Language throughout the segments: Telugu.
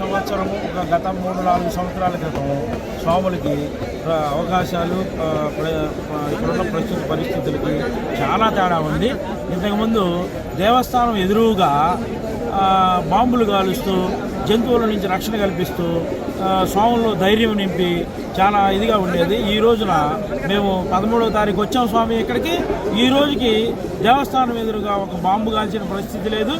సంవత్సరం ఒక గత మూడు నాలుగు సంవత్సరాల క్రితం స్వాములకి అవకాశాలు ఇక్కడున్న ప్రస్తుత పరిస్థితులకి చాలా తేడా ఉంది. ఇంతకుముందు దేవస్థానం ఎదురుగా బాంబులు కాలుస్తూ జంతువుల నుంచి రక్షణ కల్పిస్తూ స్వాముల్లో ధైర్యం నింపి చాలా ఇదిగా ఉండేది. ఈ రోజున మేము పదమూడవ తారీఖు వచ్చాం స్వామి ఇక్కడికి. ఈ రోజుకి దేవస్థానం ఎదురుగా ఒక బాంబు కాల్చిన పరిస్థితి లేదు.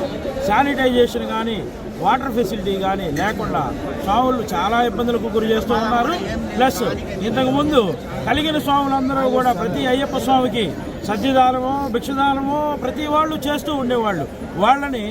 శానిటైజేషన్ కానీ వాటర్ ఫెసిలిటీ కానీ లేకుండా స్వాములు చాలా ఇబ్బందులకు గురి చేస్తూ ఉన్నారు. ప్లస్ ఇంతకుముందు కలిగిన స్వాములందరూ కూడా ప్రతి అయ్యప్ప స్వామికి సజ్జిదానము భిక్షదానమో ప్రతి వాళ్ళు చేస్తూ ఉండేవాళ్ళు. వాళ్ళని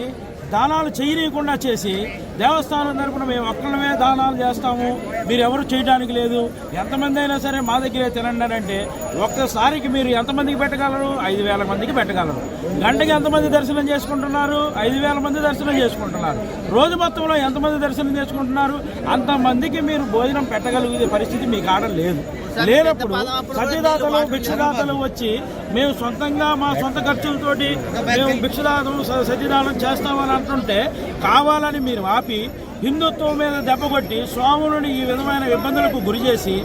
దానాలు చేయనీయకుండా చేసి దేవస్థానం తరపున మేము ఒక్కడమే దానాలు చేస్తాము. మీరు ఎవరు చేయడానికి లేదు. ఎంతమంది అయినా సరే మా దగ్గరే తినండి అని అంటే ఒక్కసారికి మీరు ఎంతమందికి పెట్టగలరు? ఐదు వేల మందికి పెట్టగలరు. గంటకి ఎంతమంది దర్శనం చేసుకుంటున్నారు? ఐదు వేల మంది దర్శనం చేసుకుంటున్నారు. రోజు మొత్తంలో ఎంతమంది దర్శనం చేసుకుంటున్నారు? అంతమందికి మీరు భోజనం పెట్టగలిగే పరిస్థితి మీకు ఆడ లేదు. లేనప్పుడు సత్యదాతలు భిక్షదాతలు వచ్చి మేము సొంతంగా మా సొంత ఖర్చులతోటి మేము భిక్షదానం స- సత్యదానం చేస్తామని అంటుంటే కావాలని మీరు ఆపి 比 హిందుత్వం మీద దెబ్బకొట్టి స్వాములను ఈ విధమైన ఇబ్బందులకు గురి చేసి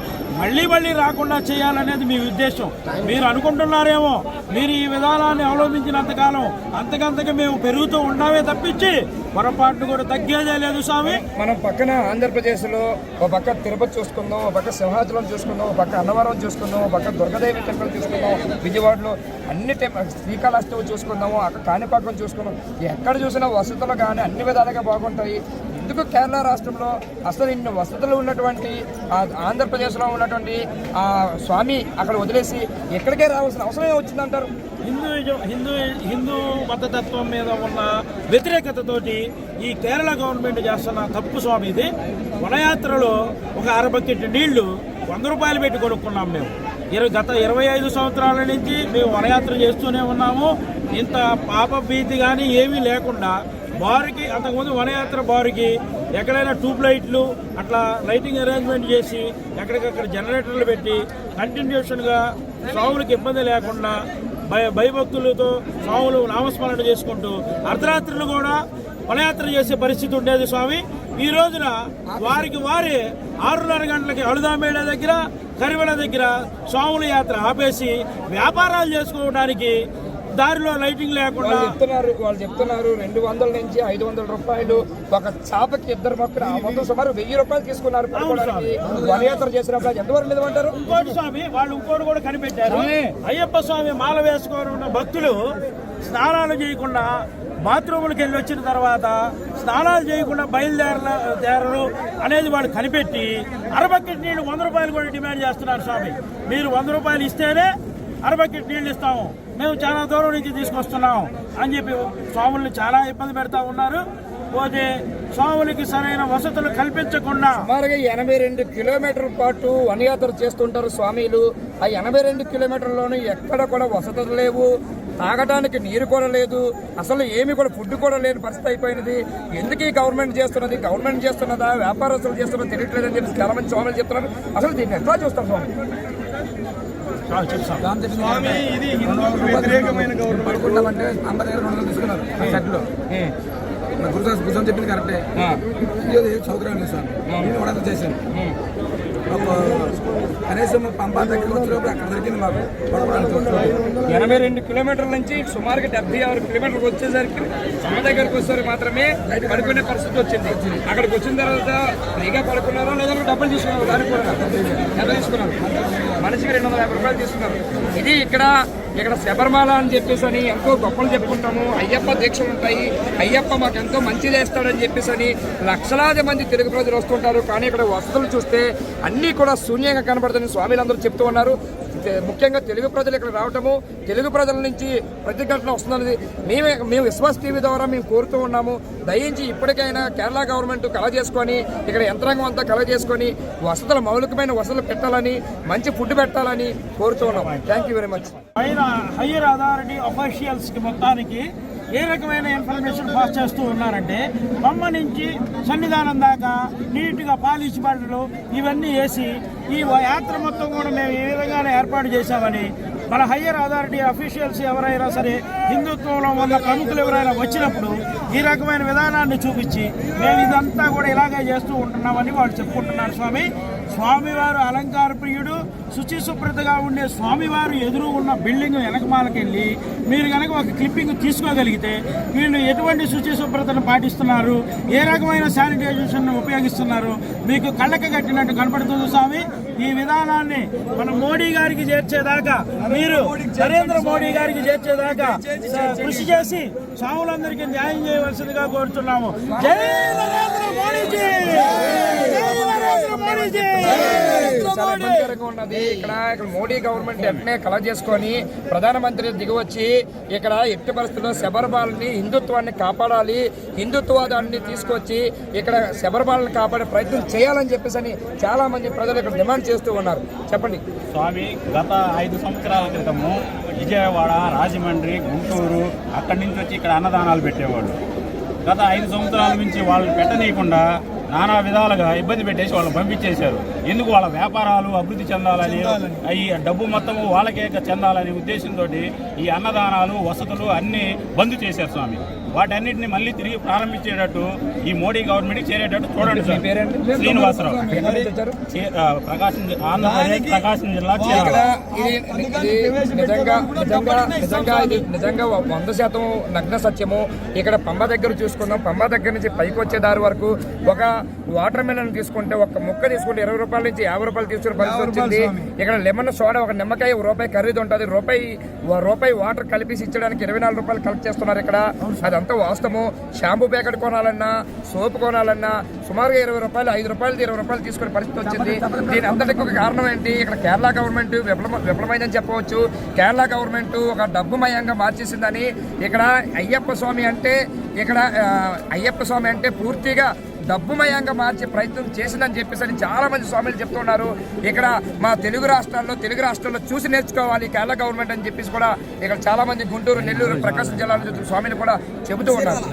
మళ్ళీ మళ్ళీ రాకుండా చేయాలనేది మీ ఉద్దేశం. మీరు అనుకుంటున్నారేమో మీరు ఈ విధానాన్ని అవలంబించినంతకాలం అంతకంతకు మేము పెరుగుతూ ఉన్నామే తప్పించి పొరపాటు కూడా తగ్గేదే లేదు స్వామి. మనం పక్కన ఆంధ్రప్రదేశ్లో ఒక పక్క తిరుపతి చూసుకుందాం ఒక పక్క సింహాచలం చూసుకుందాం ఒక పక్క అన్నవరం చూసుకుందాం ఒక పక్క దుర్గదేవి టెంపుల్ చూసుకుందాం విజయవాడలో అన్ని టెంపుల్ శ్రీకాళహస్తి చూసుకుందాము అక్కడ కాణిపాకం చూసుకుందాం. ఎక్కడ చూసినా వసతులు కానీ అన్ని విధాలుగా బాగుంటాయి. ఎందుకు కేరళ రాష్ట్రంలో అసలు ఇన్ని వసతులు ఉన్నటువంటి ఆంధ్రప్రదేశ్లో ఉన్నటువంటి ఆ స్వామి అక్కడ వదిలేసి ఎక్కడికే రావాల్సిన అవసరమే వచ్చిందంటారు హిందూ హిందూ హిందూ మతతత్వం మీద ఉన్న వ్యతిరేకతతోటి ఈ కేరళ గవర్నమెంట్ చేస్తున్న తప్పు స్వామి ఇది. వనయాత్రలో ఒక అరబకెట్ నీళ్ళు వంద రూపాయలు పెట్టి కొనుక్కున్నాం మేము. ఇరవై గత ఇరవై ఐదు సంవత్సరాల నుంచి మేము వనయాత్ర చేస్తూనే ఉన్నాము. ఇంత పాప భీతి కానీ ఏమీ లేకుండా బారుకి అంతకుముందు వనయాత్ర బారుకి ఎక్కడైనా ట్యూబ్ లైట్లు అట్లా లైటింగ్ అరేంజ్మెంట్ చేసి ఎక్కడికక్కడ జనరేటర్లు పెట్టి కంటిన్యూషన్గా స్వాములకు ఇబ్బంది లేకుండా భయ భయభక్తులతో స్వాములు నామస్మరణ చేసుకుంటూ అర్ధరాత్రులు కూడా వనయాత్ర చేసే పరిస్థితి ఉండేది స్వామి. ఈ రోజున వారికి వారే ఆరున్నర గంటలకి అழுదామేడ దగ్గర కరివెల దగ్గర స్వాముల యాత్ర ఆపేసి వ్యాపారాలు చేసుకోవడానికి దారిలో లైటింగ్ లేకుండా చెప్తున్నారు వాళ్ళు చెప్తున్నారు రెండు వందల నుంచి ఐదు వందల రూపాయలు ఒక చాపకి ఇద్దరు ఆ మొత్తం సుమారు వెయ్యి రూపాయలు తీసుకున్నారు వనయాత్ర చేసినప్పుడు ఎంతవరకు నిజమంటారు ఇంకోటి స్వామి వాళ్ళు ఇంకోటి కూడా కనిపెట్టారు. అయ్యప్ప స్వామి మాల వేసుకొని ఉన్న భక్తులు స్నానాలు చేయకుండా బాత్రూములకు వెళ్ళి వచ్చిన తర్వాత స్నానాలు చేయకుండా బయలుదేరల దేరరు అనేది వాళ్ళు కనిపెట్టి అరబకెట్ నీళ్ళు వంద రూపాయలు కూడా డిమాండ్ చేస్తున్నారు స్వామి. మీరు వంద రూపాయలు ఇస్తేనే అరబకెట్ నీళ్ళు ఇస్తాము. మేము చాలా దూరం నుంచి తీసుకొస్తున్నాం అని చెప్పి స్వాముల్ని చాలా ఇబ్బంది పెడతా ఉన్నారు. పోతే స్వాములకి సరైన వసతులు కల్పించకుండా సుమారుగా ఎనభై రెండు కిలోమీటర్ల పాటు వనయాత్ర చేస్తుంటారు స్వామీలు. ఆ ఎనభై రెండు కిలోమీటర్లోనూ ఎక్కడ కూడా వసతులు లేవు. తాగడానికి నీరు కూడా లేదు. అసలు ఏమి కూడా ఫుడ్ కూడా లేని పరిస్థితి అయిపోయినది. ఎందుకు ఈ గవర్నమెంట్ చేస్తున్నది? గవర్నమెంట్ చేస్తున్నదా? వ్యాపారస్తులు చేస్తున్నదా తెలియట్లేదని చెప్పి చాలా మంది స్వాములు చెప్తున్నారు. అసలు దీన్ని ఎట్లా చూస్తారు స్వామి? స్వామి ఇది హిందువులకు వ్యతిరేకమైన గవర్నమెంట్ పడుకుంటామంటే అమ్మ దగ్గర రెండు తీసుకున్నారు సెట్లో. గురుసారి గురుసారి చెప్పింది కరెక్టే. సౌకర్యం లేదు సార్. నేను కూడా చేశాను ఒక కనీసం పంపా దగ్గర వచ్చినప్పుడు అక్కడ దొరికింది మాకు. పడుకోవడానికి ఎనభై రెండు కిలోమీటర్ల నుంచి సుమారుగా డెబ్బై ఆరు కిలోమీటర్లకు వచ్చేసరికి సమ దగ్గరకు వచ్చేసరికి మాత్రమే పడుకునే పరిస్థితి వచ్చింది. అక్కడికి వచ్చిన తర్వాత పైగా పడుకున్నారో లేదంటే డబ్బులు తీసుకున్నారు? దానికి కూడా ఎంత తీసుకున్నారు. మనిషికి రెండు వందల యాభై రూపాయలు తీసుకున్నారు. ఇది ఇక్కడ ఇక్కడ శబరిమల అని చెప్పేసి అని ఎంతో గొప్పలు చెప్పుకుంటాము. అయ్యప్ప దీక్షలు ఉంటాయి. అయ్యప్ప మాకు ఎంతో మంచి చేస్తాడని చెప్పేసి అని లక్షలాది మంది తెలుగు ప్రజలు వస్తుంటారు. కానీ ఇక్కడ వసతులు చూస్తే అన్నీ కూడా శూన్యంగా కనబడుతుంది స్వామిలందరూ చెప్తూ ఉన్నారు. ముఖ్యంగా తెలుగు ప్రజలు ఇక్కడ రావటము తెలుగు ప్రజల నుంచి ప్రతిఘటన వస్తుందనేది మేమే మేము విశ్వాస్ టీవీ ద్వారా మేము కోరుతూ ఉన్నాము. దయించి ఇప్పటికైనా కేరళ గవర్నమెంట్ కల చేసుకొని ఇక్కడ యంత్రాంగం అంతా కల చేసుకొని వసతులు మౌలికమైన వసతులు పెట్టాలని మంచి ఫుడ్ పెట్టాలని కోరుతూ ఉన్నాము. థ్యాంక్ యూ వెరీ మచ్ పైన హయ్యర్ అథారిటీ అఫీషియల్స్కి మొత్తానికి ఏ రకమైన ఇన్ఫర్మేషన్ పాస్ చేస్తూ ఉన్నారంటే బొమ్మ నుంచి సన్నిధానం దాకా నీట్గా పాలిష్ బండ్లు ఇవన్నీ వేసి ఈ యాత్ర మొత్తం కూడా మేము ఈ విధంగానే ఏర్పాటు చేశామని మన హయ్యర్ అథారిటీ అఫీషియల్స్ ఎవరైనా సరే హిందుత్వంలో ఉన్న ప్రముఖులు ఎవరైనా వచ్చినప్పుడు ఈ రకమైన విధానాన్ని చూపించి మేము ఇదంతా కూడా ఇలాగే చేస్తూ ఉంటున్నామని వాళ్ళు చెప్పుకుంటున్నారు. స్వామి స్వామివారు అలంకార ప్రియుడు శుచి శుభ్రతగా ఉండే స్వామివారు ఎదురు ఉన్న బిల్డింగ్ వెనకమాలకెళ్ళి మీరు కనుక ఒక క్లిప్పింగ్ తీసుకోగలిగితే వీళ్ళు ఎటువంటి శుచి శుభ్రతను పాటిస్తున్నారు? ఏ రకమైన శానిటైజేషన్ ఉపయోగిస్తున్నారు? మీకు కళ్ళకి కట్టినట్టు కనపడుతుంది స్వామి. ఈ విధానాన్ని మన మోడీ గారికి చేర్చేదాకా మీరు నరేంద్ర మోడీ గారికి చేర్చేదాకా కృషి చేసి స్వాములందరికీ న్యాయం చేయవలసిందిగా కోరుతున్నాము జై నరేంద్ర మోడీజీ! చాలా ఇబ్బందికరంగా ఉన్నది. ఇక్కడ ఇక్కడ మోడీ గవర్నమెంట్ వెంటనే కలెక్ట్ చేసుకొని ప్రధానమంత్రి దిగివచ్చి ఇక్కడ ఎట్టి పరిస్థితుల్లో శబరిమాలని హిందుత్వాన్ని కాపాడాలి హిందుత్వాదాన్ని తీసుకొచ్చి ఇక్కడ శబరిమాలను కాపాడే ప్రయత్నం చేయాలని చెప్పేసి అని చాలా మంది ప్రజలు ఇక్కడ డిమాండ్ చేస్తూ ఉన్నారు. చెప్పండి. స్వామి గత ఐదు సంవత్సరాల క్రితము విజయవాడ రాజమండ్రి గుంటూరు అక్కడి నుంచి వచ్చి ఇక్కడ అన్నదానాలు పెట్టేవాళ్ళు. గత ఐదు సంవత్సరాల నుంచి వాళ్ళు పెట్టనీయకుండా నానా విధాలుగా ఇబ్బంది పెట్టేసి వాళ్ళని పంపించేశారు. ఎందుకు వాళ్ళ వ్యాపారాలు అభివృద్ధి చెందాలని ఈ డబ్బు మొత్తం వాళ్ళకే చెందాలనే ఉద్దేశంతో ఈ అన్నదానాలు వసతులు అన్నీ బంద్ చేశారు స్వామి. వాటన్నిటిని మళ్ళీ తిరిగి ప్రారంభించేటట్టు ఈ మోడీ గవర్నమెంట్ చేరేటట్టు చూడండి సార్. పేరేంటి? శ్రీనివాసరావు. ప్రకాశం ఆంధ్రప్రదేశ్ ప్రకాశం జిల్లా నిజంగా నిజంగా నిజంగా ఇది నిజంగా వంద శాతం నగ్న సత్యము. ఇక్కడ పంబ దగ్గర చూసుకుందాం. పంబ దగ్గర నుంచి పైకి వచ్చే దారి వరకు ఒక వాటర్ మిలన్ తీసుకుంటే ఒక ముక్క తీసుకుంటే ఇరవై రూపాయల నుంచి యాభై రూపాయలు తీసుకునే పరిస్థితి వచ్చింది ఇక్కడ లెమన్ సోడా ఒక నిమ్మకాయ ఒక రూపాయి ఖరీదు ఉంటుంది. రూపాయి రూపాయి వాటర్ కలిపేసి ఇచ్చడానికి ఇరవై నాలుగు రూపాయలు కలెక్ట్ చేస్తున్నారు ఇక్కడ. అదంతా వాస్తవము. షాంపూ ప్యాకెట్ కొనాలన్నా సోప్ కొనాలన్నా సుమారుగా ఇరవై రూపాయలు ఐదు రూపాయలు ఇరవై రూపాయలు తీసుకునే పరిస్థితి వచ్చింది. దీని అంతటికి ఒక కారణం ఏంటి? ఇక్కడ కేరళ గవర్నమెంట్ విఫలమ విఫలమైందని చెప్పవచ్చు. కేరళ గవర్నమెంట్ ఒక డబ్బుమయంగా మార్చేసిందని. ఇక్కడ అయ్యప్ప స్వామి అంటే ఇక్కడ అయ్యప్ప స్వామి అంటే పూర్తిగా డబ్బుమయంగా మార్చే ప్రయత్నం చేసిందని చెప్పేసి అని చాలా మంది స్వామిలు చెప్తున్నారు. ఇక్కడ మా తెలుగు రాష్ట్రాల్లో తెలుగు రాష్ట్రాల్లో చూసి నేర్చుకోవాలి కేరళ గవర్నమెంట్ అని చెప్పేసి కూడా ఇక్కడ చాలా మంది గుంటూరు నెల్లూరు ప్రకాశం జిల్లాలో స్వామిని కూడా చెబుతూ ఉన్నారు.